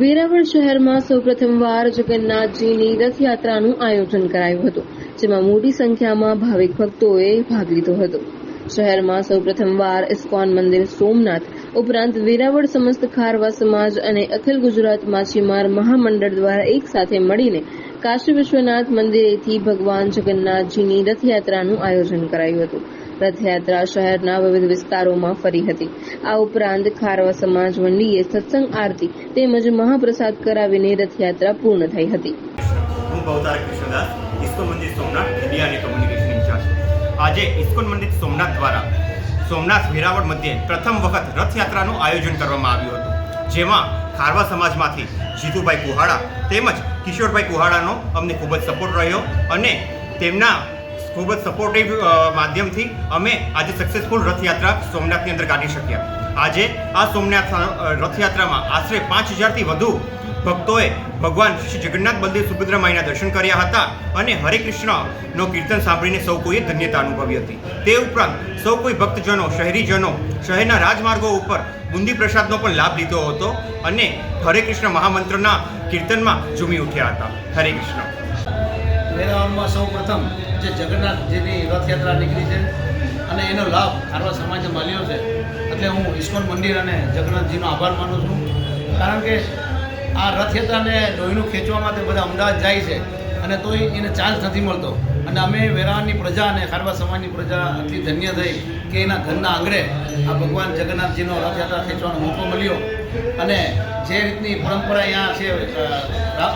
વેરાવળ શહેરમાં સૌપ્રથમવાર જગન્નાથજીની રથયાત્રાનું આયોજન કરાયું હતું, જેમાં મોટી સંખ્યામાં ભાવિક ભક્તોએ ભાગ લીધો હતો. શહેરમાં સૌપ્રથમવાર ઇસ્કોન મંદિર સોમનાથ ઉપરાંત વેરાવળ સમસ્ત ખારવા સમાજ અને અખિલ ગુજરાત માછીમાર મહામંડળ દ્વારા એક સાથે મળીને કાશી વિશ્વનાથ મંદિરેથી ભગવાન જગન્નાથજીની રથયાત્રાનું આયોજન કરાયું હતું. રથયાત્રા શહેરના વિવિધ વિસ્તારોમાં ફરી હતી. આ ઉપરાંત ખારવા સમાજ મંડળીએ સત્સંગ આરતી તેમજ મહાપ્રસાદ કરાવીને રથયાત્રા પૂર્ણ થઈ હતી. હું ભવતારક મંદિર સોમનાથ મીડિયા આજે ઇસ્કોન મંદિર સોમનાથ દ્વારા સોમનાથ વેરાવળ મધ્યે પ્રથમ વખત રથયાત્રાનું આયોજન કરવામાં આવ્યું હતું. જેમાં ખારવા સમાજમાંથી જીતુભાઈ કુહાડા તેમજ કિશોરભાઈ કુહાડાનો અમને ખૂબ જ સપોર્ટ રહ્યો અને તેમના ખૂબ જ સપોર્ટિવ માધ્યમથી અમે આજે સક્સેસફુલ રથયાત્રા સોમનાથની અંદર કાઢી શક્યા આજે આ સોમનાથ રથયાત્રામાં આશરે પાંચ હજારથી વધુ ભક્તોએ ભગવાન શ્રી જગન્નાથ બલદેવ સુભદ્રા માઈના દર્શન કર્યા હતા અને હરે કૃષ્ણનો કીર્તન સાંભળીને સૌ કોઈએ ધન્યતા અનુભવી હતી. તે ઉપરાંત સૌ કોઈ ભક્તજનો, શહેરીજનો, શહેરના રાજમાર્ગો ઉપર બુંદી પ્રસાદનો પણ લાભ લીધો હતો અને હરે કૃષ્ણ મહામંત્રના કીર્તનમાં ઝૂમી ઉઠ્યા હતા. હરે કૃષ્ણ. વેરાવળમાં સૌ પ્રથમ જે જગન્નાથજીની રથયાત્રા નીકળી છે અને એનો લાભ ખારવા સમાજે મળ્યો છે. એટલે હું ઇસ્કોન મંદિર અને જગન્નાથજીનો આભાર માનું છું. કારણ કે આ રથયાત્રાને લોહીનું ખેંચવા માટે બધા અમદાવાદ જાય છે અને તોય એને ચાન્સ નથી મળતો. અને અમે વેરાવળની પ્રજા અને ખારવા સમાજની પ્રજા એટલી ધન્ય થઈ કે એના ઘરના આંગણે આ ભગવાન જગન્નાથજીનો રથયાત્રા ખેંચવાનો મોકો મળ્યો. અને જે રીતની પરંપરા અહીંયા છે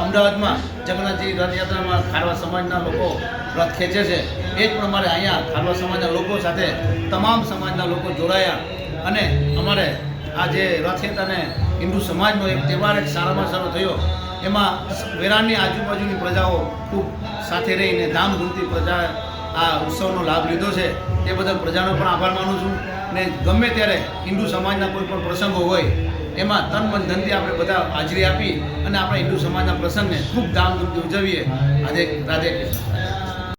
અમદાવાદમાં જગન્નાથજી રથયાત્રામાં ખારવા સમાજના લોકો રથ ખેંચે છે, એ જ પ્રમાણે અહીંયા ખારવા સમાજના લોકો સાથે તમામ સમાજના લોકો જોડાયા. અને અમારે આ જે રથયાત્રાને હિન્દુ સમાજનો એક તહેવાર એક સારામાં સારો થયો. એમાં વેરાણની આજુબાજુની પ્રજાઓ ખૂબ સાથે રહીને ધામધૂમથી પ્રજા આ ઉત્સવનો લાભ લીધો છે. તે બદલ પ્રજાનો પણ આભાર માનું છું ને ગમે ત્યારે હિન્દુ સમાજના કોઈ પણ પ્રસંગો હોય, એમાં તન મન ધનથી આપણે બધા હાજરી આપી અને આપણા હિન્દુ સમાજના પ્રસંગને ખૂબ ધામધૂમથી ઉજવીએ. આજે રાધે કૃષ્ણ.